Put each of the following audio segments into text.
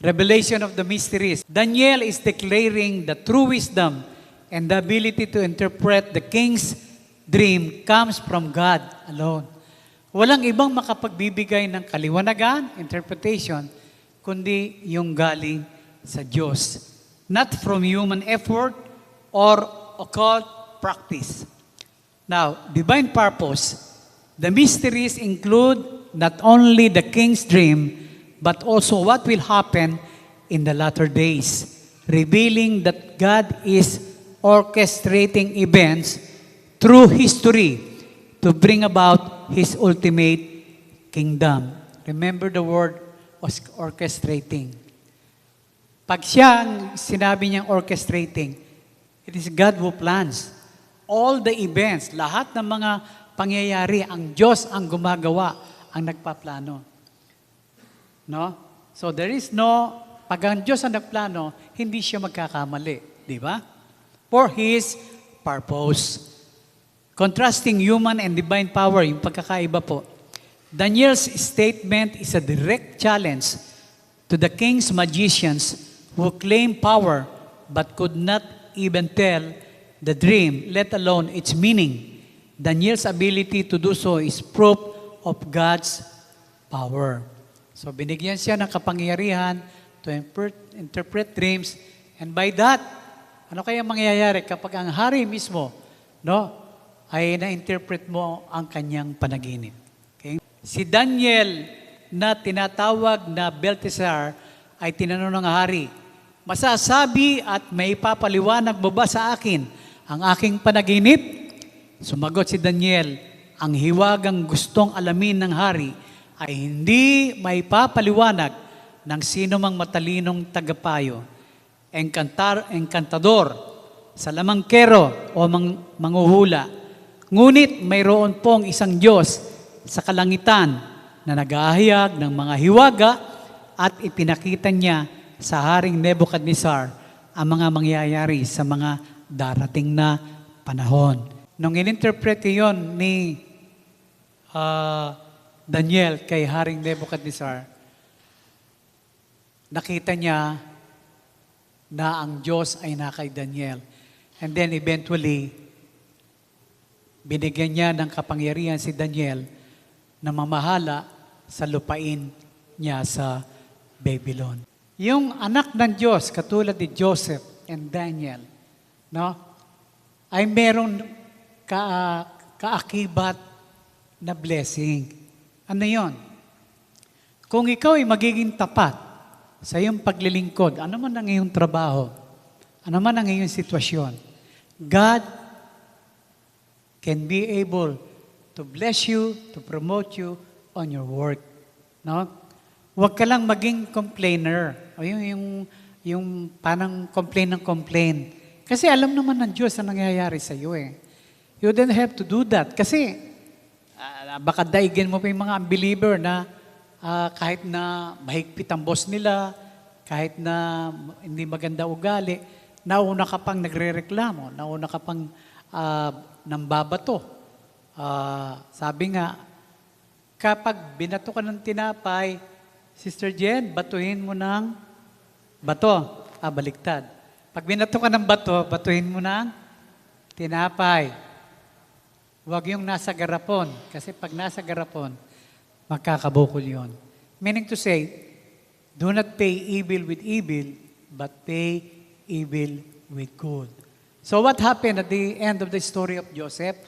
revelation of the mysteries. Daniel is declaring the true wisdom and the ability to interpret the king's dream comes from God alone. Walang ibang makapagbibigay ng kaliwanagan, interpretation, kundi yung galing sa Diyos. Not from human effort or occult practice. Now, divine purpose. The mysteries include not only the king's dream, but also what will happen in the latter days, revealing that God is orchestrating events through history to bring about His ultimate kingdom. Remember the word was orchestrating. Pag siya ang sinabi niyang orchestrating, it is God who plans. All the events, lahat ng mga pangyayari, ang Diyos ang gumagawa, ang nagpaplano. No? So there is no, pag ang Diyos ang nagplano, hindi siya magkakamali. Di ba? For His purpose. Contrasting human and divine power, yung pagkakaiba po. Daniel's statement is a direct challenge to the king's magicians who claim power but could not even tell the dream, let alone its meaning. Daniel's ability to do so is proof of God's power. So binigyan siya ng kapangyarihan to interpret dreams and by that, ano kaya mangyayari kapag ang hari mismo, no, ay na-interpret mo ang kanyang panaginip. Okay? Si Daniel na tinatawag na Beltesar ay tinanong ng hari, Masasabi at may papaliwanag mo ba sa akin ang aking panaginip? Sumagot si Daniel, ang hiwagang gustong alamin ng hari ay hindi may papaliwanag ng sino mang matalinong tagapayo, engkantar, engkantador, salamangkero o mang, manguhula. Ngunit mayroon pong isang Diyos sa kalangitan na nagahayag ng mga hiwaga at ipinakita niya sa Haring Nebuchadnezzar ang mga mangyayari sa mga darating na panahon. Nung ininterpret yon ni ah, Daniel kay Haring Nebuchadnezzar, nakita niya na ang Diyos ay na kay Daniel. And then eventually, binigyan niya ng kapangyarihan si Daniel na mamahala sa lupain niya sa Babylon. Yung anak ng Diyos, katulad ni Joseph and Daniel, no, ay meron ka, kaakibat na blessing. Ano yon? Kung ikaw ay magiging tapat sa iyong paglilingkod, ano man ang iyong trabaho, ano man ang iyong sitwasyon, God can be able to bless you, to promote you on your work. No? Huwag ka lang maging complainer. O yung, yung, yung parang complain ng complain. Kasi alam naman ng Diyos na nangyayari sa iyo eh. You don't have to do that. Kasi baka daigin mo pa yung mga unbeliever na ah, kahit na mahigpit ang boss nila, kahit na hindi maganda ugali, nauna ka pang nagre-reklamo, nauna ka pang ah, nambabato. Ah, sabi nga, kapag binato ka ng tinapay, Sister Jen, batuhin mo ng bato. Ah, baliktad. Pag binato ka ng bato, batuhin mo ng tinapay. Huwag yung nasa garapon. Kasi pag nasa garapon, magkakabukol yon. Meaning to say, do not pay evil with evil, but pay evil with good. So what happened at the end of the story of Joseph?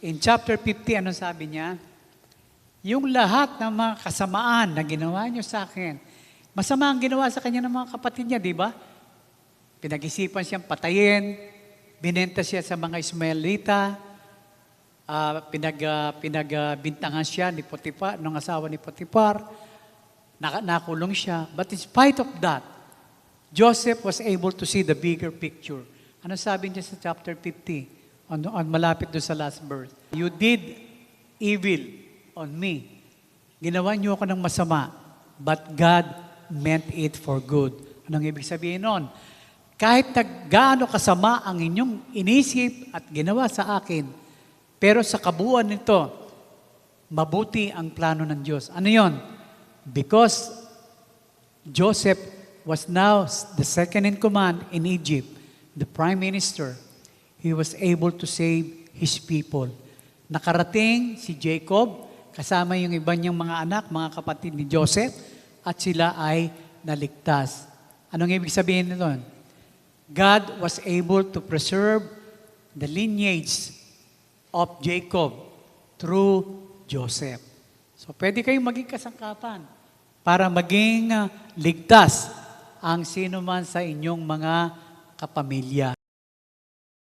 In chapter 50, ano sabi niya? Yung lahat ng mga kasamaan na ginawa niyo sa akin, masama ang ginawa sa kanya ng mga kapatid niya, di ba? Pinag-isipan siyang patayin, binenta siya sa mga Ismaelita, ah, pinag, ah, pinagbintangan siya ni Potiphar, ng asawa ni Potiphar, naka, nakulong siya. But in spite of that, Joseph was able to see the bigger picture. Ano sabi niya sa chapter 50? On, on malapit doon sa last verse. You did evil on me. Ginawa niyo ako ng masama, but God meant it for good. Anong ibig sabihin nun? Kahit gaano kasama ang inyong inisip at ginawa sa akin, pero sa kabuuan nito, mabuti ang plano ng Diyos. Ano yon? Because Joseph was now the second in command in Egypt, the prime minister, he was able to save his people. Nakarating si Jacob, kasama yung iba niyang mga anak, mga kapatid ni Joseph, at sila ay naligtas. Anong ibig sabihin nito? God was able to preserve the lineage of Jacob through Joseph. So pwede kayong maging kasangkapan para maging ah, ligtas ang sino man sa inyong mga kapamilya.